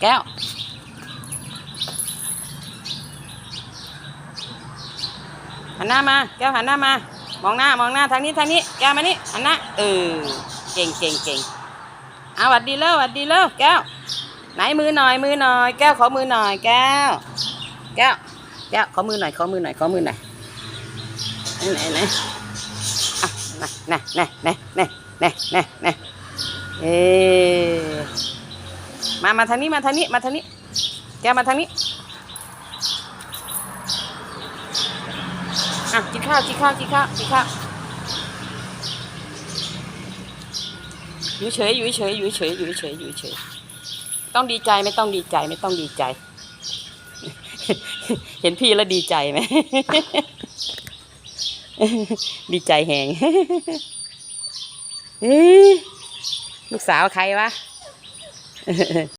แก้ว หันหน้ามา แก้วหันหน้ามา มองหน้ามองหน้าทางนี้ทางนี้ แก้วมานี่หันหน้าเออเก่งเก่งเก่งเอาหวัดดีเร็วหวัดดีเร็วแก้ว ไหนมือหน่อยมือหน่อย แก้วขอมือหน่อย แก้ว แก้ว แก้วขอมือหน่อยขอมือหน่อยขอมือหน่อยไหนไหนอะน่ะน่ะน่ะน่ะน่ะน่ะน่ะเอ๊ มามาทางนี้มาทางนี้มาทางนี้ แกมาทางนี้อะกินข้าวกินข้าวกินข้าวกินข้าวอยู่เฉยอยู่เฉยอยู่เฉยอยู่เฉยอยู่เฉยต้องดีใจไม่ต้องดีใจไม่ต้องดีใจ เห็นพี่แล้วดีใจไหมดีใจแหงเอ๊ะลูกสาวใครวะ 嘿 嘿